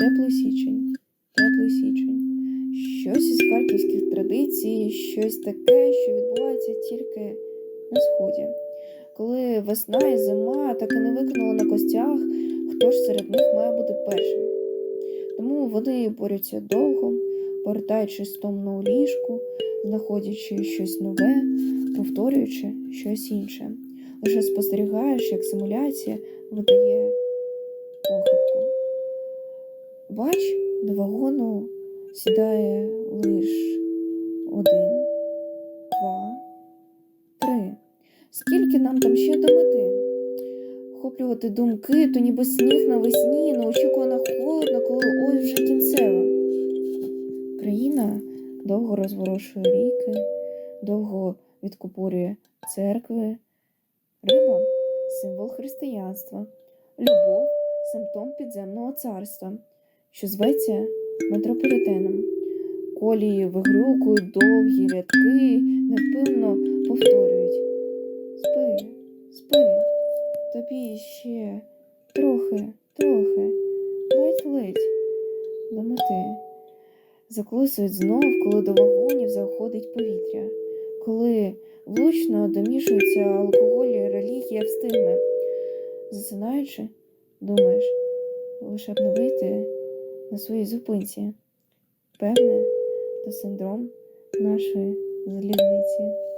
Теплий січень, теплий січень. Щось із харківських традицій, щось таке, що відбувається тільки на сході. Коли весна і зима так і не викинули на костях, хто ж серед них має бути першим. Тому вони борються довго, повертаючись томно у ліжку, знаходячи щось нове, повторюючи щось інше. Лише спостерігаєш, як симуляція видає похибку. Бач, до вагону сідає лиш один, два, три. Скільки нам там ще до мети? Охоплювати думки, то ніби сніг навесні, неочікувано холодно, коли ой вже кінцева. Країна довго розворошує ріки, довго відкупорює церкви. Риба символ християнства, любов симптом підземного царства, що зветься метрополітеном. Колії вигрюкують довгі рядки, невпинно повторюють Спи, спи, тобі ще трохи, трохи, ледь-ледь до мети. Заколисують знов, коли до вагонів заходить повітря, коли влучно домішується алкоголь і релігія встигне. Засинаючи, думаєш, лише б не вийти на своїй зупинці. Певне, то синдром нашої залізниці.